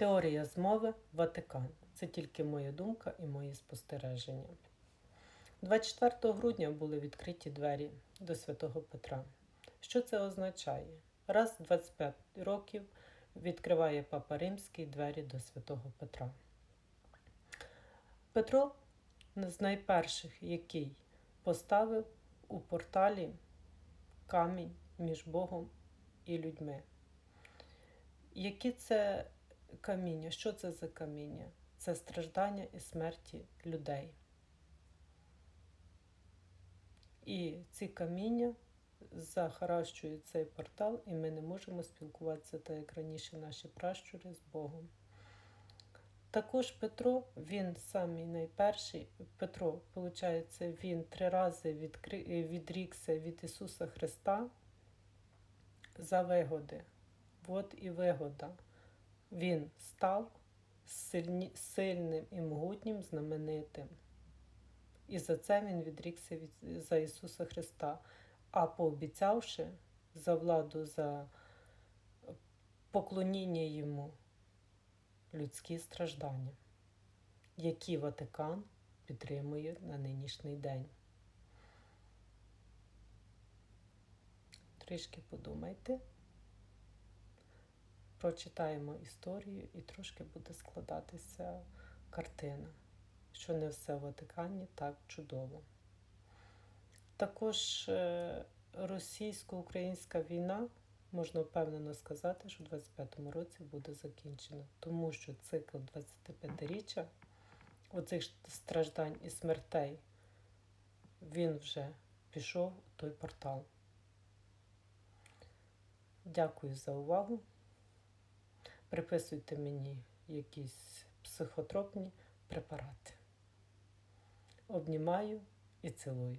Теорія змови Ватикан. Це тільки моя думка і мої спостереження. 24 грудня були відкриті двері до святого Петра. Що це означає? Раз в 25 років відкриває Папа Римський двері до святого Петра. Петро з найперших, який поставив у порталі камінь між Богом і людьми. Які це каміння? Що це за каміння? Це страждання і смерті людей. І ці каміння захаращують цей портал, і ми не можемо спілкуватися так, як раніше наші пращури з Богом. Також Петро, він самий найперший. Петро, виходить, він три рази відрікся від Ісуса Христа за вигоди. От і вигода. Він став сильні... сильним і могутнім, знаменитим. І за це він відрікся від... за Ісуса Христа. А пообіцявши за владу, за поклоніння йому людські страждання, які Ватикан підтримує на нинішній день. Трішки подумайте, прочитаємо історію і трошки буде складатися картина, що не все в Ватикані так чудово. Також е, російсько-українська війна, можна впевнено сказати, що в 25-му році буде закінчена, тому що цикл 25-річчя оцих страждань і смертей, він вже пішов у той портал. Дякую за увагу. Приписуйте мені якісь психотропні препарати. Обнімаю і цілую.